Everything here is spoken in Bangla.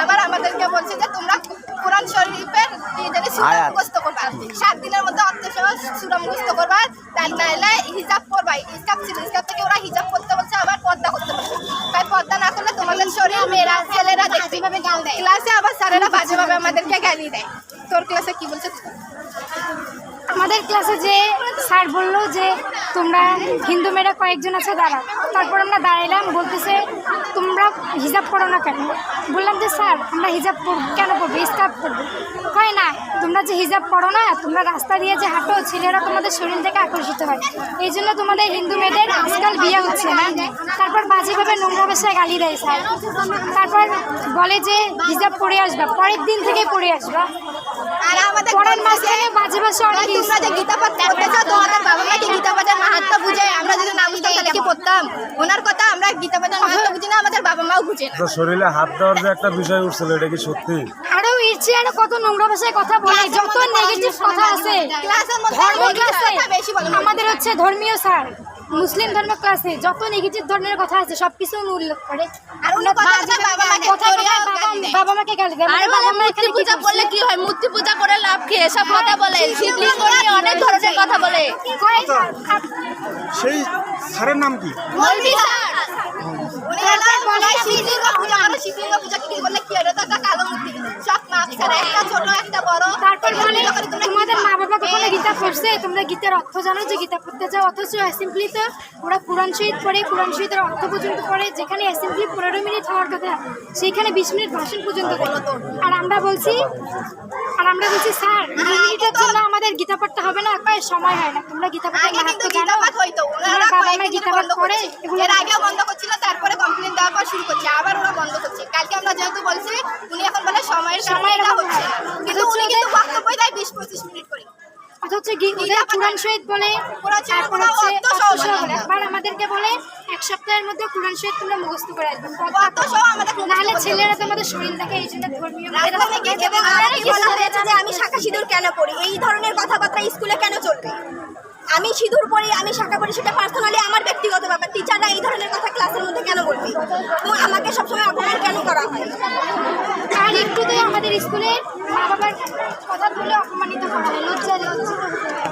আবার আর বলছে যে তোমরা কোরআন শরীফের সাত দিনের মধ্যে অর্থ সহ সূরা মুখস্থ করবা নাইলে হিজাব করবা হিজাব ছিল হিজাব থেকে ওরা হিজাব করতে বলছে আবার পর্দা করতে বলছে তাই পর্দা না করলে তোমাদের শরীর মেয়েরা ছেলেরা দেখবে গাল দেয় ক্লাসে আবার স্যারেরা বাজেভাবে আমাদেরকে গালি দেয়। তোর ক্লাসে কি বলছে? আমাদের ক্লাসে যে স্যার বলল যে তোমরা হিন্দু মেয়েরা কয়েকজন আছে, দাঁড়া। তারপর আমরা দাঁড়াইলাম, বলতেছে, তোমরা হিজাব করো না কেন? বললাম যে, স্যার, আমরা হিজাব কেন পড়ব স্কার্ফ পড়ব হয় না, তোমরা যে হিজাব পড়ো না, তোমরা রাস্তা দিয়ে যে হাঁটো, ছেলেরা তোমাদের শরীর থেকে আকর্ষিত হয়। এই জন্য তোমাদের হিন্দু মেয়েদের আজকাল বিয়ে হচ্ছে না। তারপর বাজেভাবে নোংরা ভাষায় গালি দেয় স্যার। তারপর বলে যে, হিজাব পরে আসবা, পরের দিন থেকে পরে আসবা। আর আমাদের মাঝখানে বাজে ভাষা অনেক তোমরা যে গীতা পাঠ করতেছো তোমাদের বাবা মা কি গীতা পাঠের মাহাত্ম বুঝে আমরা যদি না বুঝতাম তাহলে কি পড়তাম ওনার কথা আমরা গীতা পাঠের মাহাত্ম বুঝি না আমাদের বাবা মাও বুঝে না। তো শরীরে হাত দেওয়ার যে একটা বিষয় উঠছিল এটা কি সত্যি? আরও ইচ্ছে আরও কত নোংরা ভাষায় কথা বলে যত নেগেটিভ কথা আছে। ক্লাসের মধ্যে ধর্ম negative ক্লাসে কথা বেশি বলে আমাদের হচ্ছে ধর্মীয় স্যার মুসলিম ধর্ম ক্লাসে যত নেগেটিভ ধরনের কথা আছে সবকিছু উল্লেখ করে। আর উনি কথা কথা বাবা মাকে গালি দেয়। আর মানে বাবা কি পূজা করলে কি হয়? মূর্তি পূজা করে লাভ কি? এসব কথা বলে। শিবলিঙ্গ নিয়ে অনেক ধরনের কথা বলে। সেই স্যারের নাম কি? মৌলভী স্যার। উনি এলাকার বলে। শিবলিঙ্গ পূজা শিবলিঙ্গ পূজা কি বললে কি এটা তো একটা কালো মূর্তি সব মাপ ছাড়া একটা ছোট একটা বড় তারপর বলে এগুলো করে তোমরা কি তোমাদের মা বাবা কখনো করবে? গীতা পড়ছে তোমরা গীতার অর্থ জানো যে গীতা পড়তে যাও অথচ অ্যাসেম্বলি তো ওরা কোরআন শহীদ পড়ে কোরআন শহীদের অর্থ পর্যন্ত পড়ে যেখানে অ্যাসেম্বলি পনেরো মিনিট হওয়ার কথা সেইখানে বিশ মিনিট ভাষণ পর্যন্ত আর আমরা বলছি আর আমরা বলছি স্যার দুই মিনিটের জন্য আমাদের গীতা পড়তে হবে না একবার সময় হয় না। তোমরা গীতা পড়তে মাহাত্ম জানো ওনারা বাবা মা গীতা পাঠ করে এর আগেও বন্ধ করছিল তারপরে কমপ্লেন দেওয়ার পর শুরু করছে। আবার ওরা বন্ধ করছে। কালকে আমরা যেহেতু বলছি উনি এখন বলে সময়ের এটা হচ্ছে। কিন্তু উনি কিন্তু বক্তব্য দেয় বিশ পঁচিশ মিনিট। গী- ওদের কোরআন শহীদ বলে তারপর হচ্ছে আবার আমাদেরকে বলে এক সপ্তাহের মধ্যে কোরআন শহীদ তোমরা মুখস্থ করে আমাদের নাহলে ছেলেরা তোমাদের শরীর দেখে এই জন্য ধর্মীয় আমি শাখা সিঁদুর কেন পড়ি? এই ধরনের কথাবার্তা স্কুলে কেন চলবে? আমি সিঁদুর পড়ি আমি শাখা পড়ি সেটা পার্সোনালি আমার ব্যক্তিগত ব্যাপার। টিচাররা এই ধরনের কথা ক্লাসের মধ্যে কেন বলবে? আমাকে সবসময় অপমান কেন করা হয়? আর একটু তো আমাদের স্কুলে মা বাবার কথা তুলে অপমানিত করা হয় লজ্জা লজ্জিত হতে